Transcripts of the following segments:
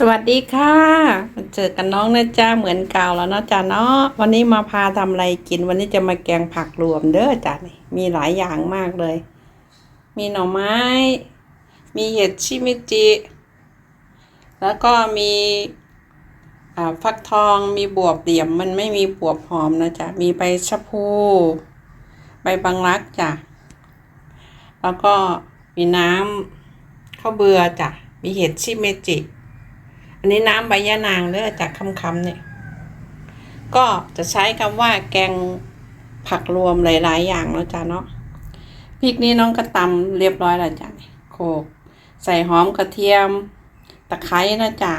สวัสดีค่ะเจอกันน้องนะจ้าเหมือนเก่าแล้วเนาะจ้าเนาะวันนี้มาพาทำอะไรกิน วันนี้จะมาแกงผักรวมเด้อจ้านี่มีหลายอย่างมากเลย มีหน่อไม้ มีเห็ดชิมิจิ แล้วก็มีอ่าฟักทองมีบวบเหลี่ยมมันไม่มีบวบหอมนะจ๊ะมีใบชะพูใบบางรักจ้ะแล้วก็มีน้ำข้าวเบือจ้ะมีเห็ดชิเมจิ นนี้น้ำใบยะนางเด้อจากคำคำเนี่ย ก็จะใช้คำว่าแกงผักรวมหลาย ๆ อย่างแล้วจ้ะเนาะพริกนี้น้องก็ตำเรียบร้อยแล้วจ้ะโขลกใส่หอมกระเทียม ตะไคร้นะจ๊ะ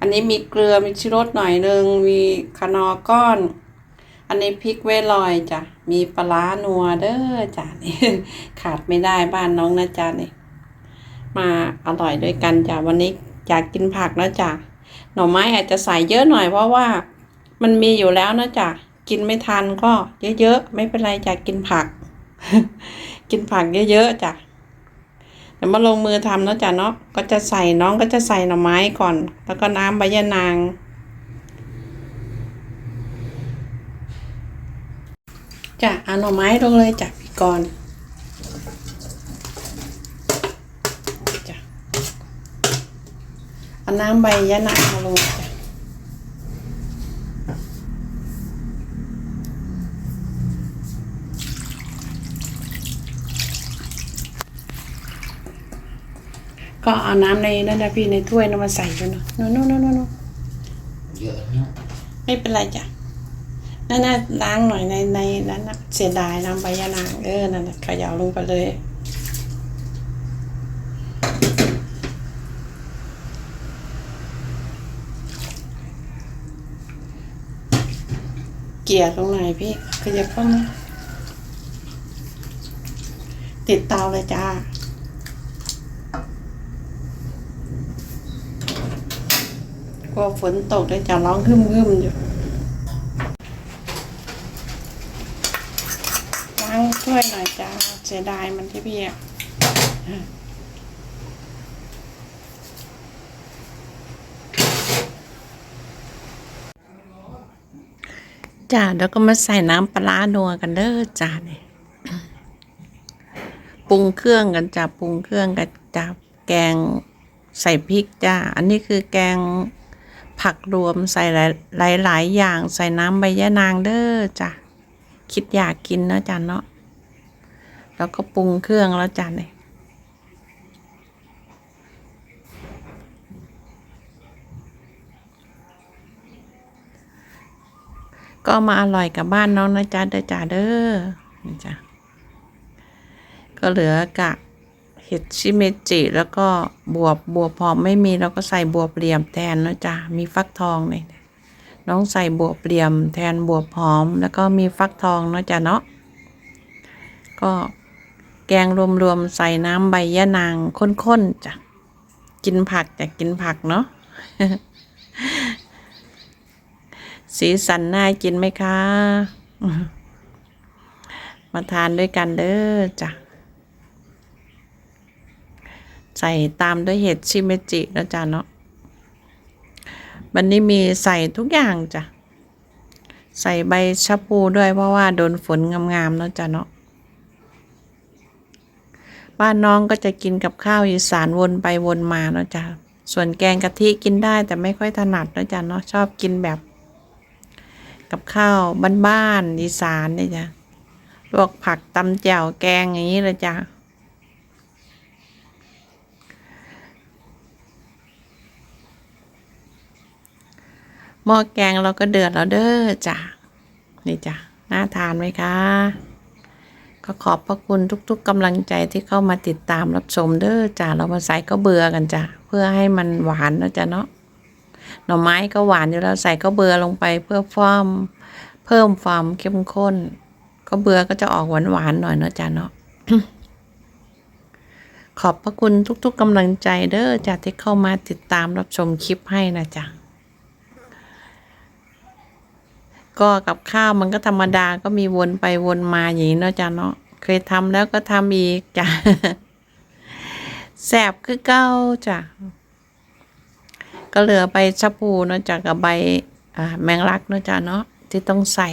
อันนี้มีเกลือมีชิรสหน่อยหนึ่งมีคนอก้อน อันนี้พริกเวลอยจ้ะมีปลานัวเด้อจ้ะนี่ขาดไม่ได้บ้านน้องนะจ๊ะนี่มาอร่อยด้วยกันจ้ะวันนี้ อยากกินผักแล้วจ้ะหน่อไม้อาจจะใส่เยอะหน่อยเพราะว่ามันมีอยู่แล้วนะจ้ะกินไม่ทันก็เยอะๆไม่เป็นไรจ้ะกินผัก กินผักเยอะๆจ้ะเดี๋ยวมาลงมือทำแล้วจ้ะเนาะก็จะใส่น้องก็จะใส่หน่อไม้ก่อน แล้วก็น้ำใบยะนางจ้ะเอาหน่อไม้ลงเลยจ้ะพี่กรณ์จ้ะ เอาน้ำใบยะนางมาลงจ้ะก็เอาน้ำในนั่นนะพี่ในถ้วยนั้นมาใส่ด้วยเนาะโน่นโน่นโน่นโน่นเยอะเนี่ยไม่เป็นไรจ้ะนั่นน่ะล้างหน่อยในในนั้นน่ะเสียดายน้ำใบยะนางเออนั่นน่ะเขยาวลงไปเลย กี่ยตรงไหนพี่ขยับเข้ามาติดเตาเลยจ้า กลัวฝนตกเลยจะร้องหึมหึมๆอยู่ล้างถ้วยหน่อยจ้า เสียดายมันที่พี่อะ จ้าแล้วก็มาใส่น้ำปลาร้านัวกันเด้อจ้าเนี่ยปรุงเครื่องกันจ้าปรุงเครื่องกันจ้าแกงใส่พริกจ้า อันนี้คือแกงผักรวมใส่หลายหลายอย่างใส่น้ำใบยะนางเด้อจ้ะคิดอยากกินเนอะจ้ะเนาะแล้วก็ปรุงเครื่องแล้วจ้ะเนี่ย ก็มาอร่อยกับบ้านน้องนะจ๊ะเด้อจ้ะเด้อนี่จ้ะก็เหลือกะเห็ดชิเมจิแล้วก็บวบบวบหอมไม่มีเราก็ใส่บวบเหลี่ยมแทนนะจ๊ะมีฟักทองเนี่ยน้องใส่บวบเหลี่ยมแทนบวบหอม แล้วก็มีฟักทองนะจ๊ะเนาะก็แกงรวมๆใส่น้ำใบยะนางข้นๆจ้ะกินผักจะกินผักเนาะ สีสันน่ากินไหมคะ มาทานด้วยกันเด้อจ้ะ ใส่ตามด้วยเห็ดชิเมจินะจ๊ะเนาะวันนี้มีใส่ทุกอย่างจ้ะ ใส่ใบชะพูด้วยเพราะว่าโดนฝนงามๆเนาะจ้ะเนาะบ้านน้องก็จะกินกับข้าวอีสานวนไปวนมาเนาะจ้ะ ส่วนแกงกะทิกินได้แต่ไม่ค่อยถนัดเนาะจ้ะเนาะชอบกินแบบ กับข้าวบ้านๆอีสานเนี่ยจ้ะลวกผักตำแจ่วแกงอย่างนี้เลยจ้ะหม้อแกงเราก็เดือดแล้วเด้อจ้ะนี่จ้ะน่าทานไหมคะ ก็ขอบพระคุณทุก ๆกำลังใจที่เข้ามาติดตามรับชมเด้อจ้ะเรามาใส่ก็เบื่อกันจ้ะเพื่อให้มันหวานนะจ๊ะเนาะ หน่อไม้ก็หวานอยู่แล้วใส่ก็เบื่อลงไปเพื่อความเพิ่มความเข้มข้นก็เบื่อก็จะออกหวานๆหน่อยเนาะจ้ะเนาะขอบพระคุณทุก ๆกำลังใจเด้อจ้ะที่เข้ามาติดตามรับชมคลิปให้นะจ๊ะก็กับข้าวมันก็ธรรมดาก็มีวนไปวนมาอย่างนี้เนาะจ้ะเนาะเคยทำแล้วก็ทำอีกจ้ะแสบคือเก้าจ้ะ ก็เหลือใบชะพูเนาะจ้ะกับใบแมงลักเนาะจ้ะเนาะที่ต้องใส่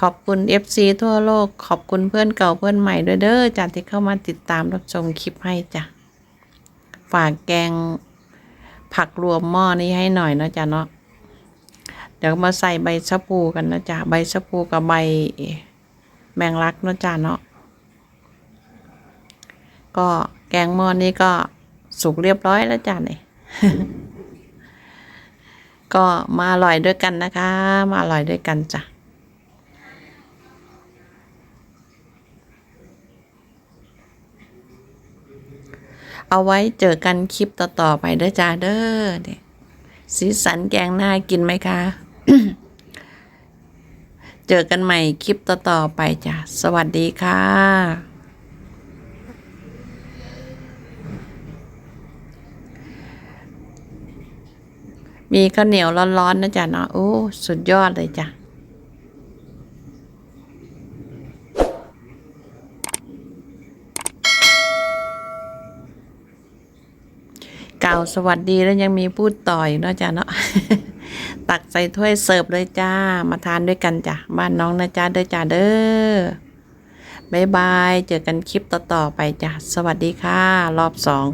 ขอบคุณ FC ทั่วโลก ขอบคุณเพื่อนเก่าเพื่อนใหม่ด้วยเด้อจ้ะที่เข้ามาติดตามรับชมคลิปให้จ้ะฝากแกงผักรวมหม้อนี้ให้หน่อยเนาะจ้ะเนาะ เดี๋ยวมาใส่ใบชะพูกันนะจ๊ะ ใบชะพูกับใบแมงลักเนาะจ้ะเนาะ ก็แกงหม้อนี้ก็สุกเรียบร้อยแล้วจ้ะเนี่ย ก็มาอร่อยด้วยกันนะคะ มาอร่อยด้วยกันจ้ะเอาไว้เจอกันคลิปต่อๆไปเด้อจ้าเด้อเนี่ยสีสันแกงหน่ากินไหมคะ เจอกันใหม่คลิปต่อๆไปจ้ะ สวัสดีค่ะ มีข้าวเหนียวร้อนๆนะจ๊ะเนาะโอ้สุดยอดเลยจ้ะกล่าวสวัสดีแล้วยังมีพูดต่ออีกเนาะจ้ะเนาะตักใส่ถ้วยเสิร์ฟเลยจ้า มาทานด้วยกันจ้ะบ้านน้องนะจ้าเด้อจ้าเด้อบายบาย เจอกันคลิปต่อๆไปจ้ะ สวัสดีค่ะ รอบสอง